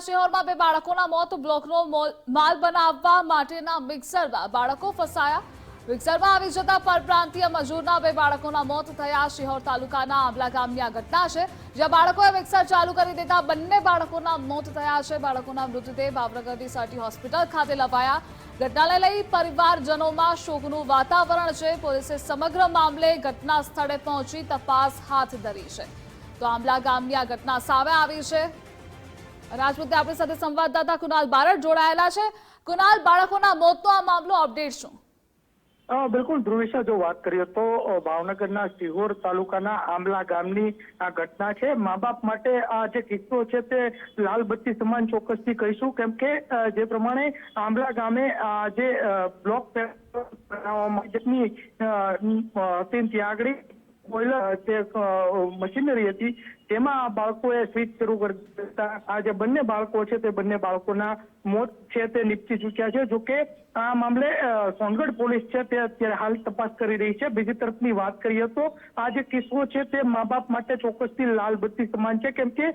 શહેરમાં બે બાળકોના મોત, બ્લોકનો મોલ- બનાવવા માટેના મિક્સરમાં બાળકો ફસાયા. મિક્સરમાં આવી જતા પરપ્રાંતીય મજૂરના બે બાળકોના મોત થયા. શિહોર તાલુકાના આંબલા ગામની આ ઘટના છે, જ્યાં બાળકોએ મિક્સર ચાલુ કરી દેતા બંને બાળકોના મોત થયા છે. બાળકોના મૃતદેહ ભાવનગરની સાટી હોસ્પિટલ ખાતે લવાયા. ઘટનાને લઈ પરિવારજનોમાં શોકનું વાતાવરણ છે. પોલીસે સમગ્ર મામલે ઘટના સ્થળે પહોંચી તપાસ હાથ ધરી છે. તો આંબલા ગામની આ ઘટના સામે આવી છે. આજ આપણી સાથે સંવાદદાતા કુનાલ બારડ જોડાયેલા છે. કુનાલ બાળકોના મોતનો આ મામલો અપડેટ શું? બિલકુલ ધ્રુવિશા જો વાત કરીએ તો ભાવનગરના સિહોર તાલુકાના આંબલા ગામની આ ઘટના છે. મા બાપ માટે આ જે કિસ્સો છે તે લાલ બત્તી સમાન ચોક્કસથી કહીશું. કેમ કે જે પ્રમાણે આંબલા ગામે આ જે બ્લોક બનાવવામાં અ, હતી ત્યાં આગળ બોઇલર તે મશીનરી હતી, તેમાં બાળકોએ સ્વિચ શરૂ કરી દેતા આ જે બંને બાળકો છે, તે બંને બાળકોના મોત છે તે નીપજી ચૂક્યા છે. જોકે આ મામલે સોનગઢ પોલીસ છે તે અત્યારે હાલ તપાસ કરી રહી છે. બીજી તરફની વાત કરીએ તો આ જે કિસ્સો છે તે મા બાપ માટે ચોક્કસથી લાલ બત્તી સમાન છે. કેમ કે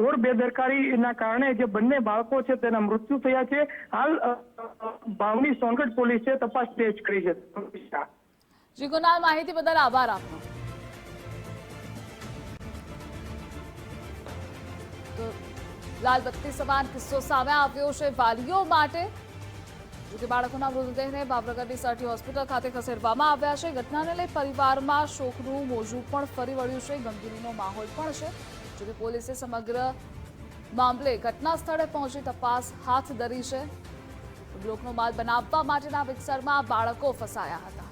ઘોર બેદરકારીના કારણે જે બંને બાળકો છે તેના મૃત્યુ થયા છે. હાલ ભાવની સોનગઢ પોલીસે તપાસ તેજ કરી છે. જી માહિતી બદલ આભાર આપનો. લાલ બત્તી સમાન કિસ્સો સામે આવ્યો છે વાલીઓ માટે. જોકે બાળકોના મૃતદેહને ભાવનગરની સરટી હોસ્પિટલ ખાતે ખસેડવામાં આવ્યા છે. ઘટનાને લઈ પરિવારમાં શોકનું મોજું પણ ફરી વળ્યું છે. ગમગીનીનો માહોલ પણ છે. જોકે પોલીસે સમગ્ર મામલે ઘટના સ્થળે પહોંચી તપાસ હાથ ધરી છે. બ્લોકનો માલ બનાવવા માટેના વિસ્તારમાં બાળકો ફસાયા હતા.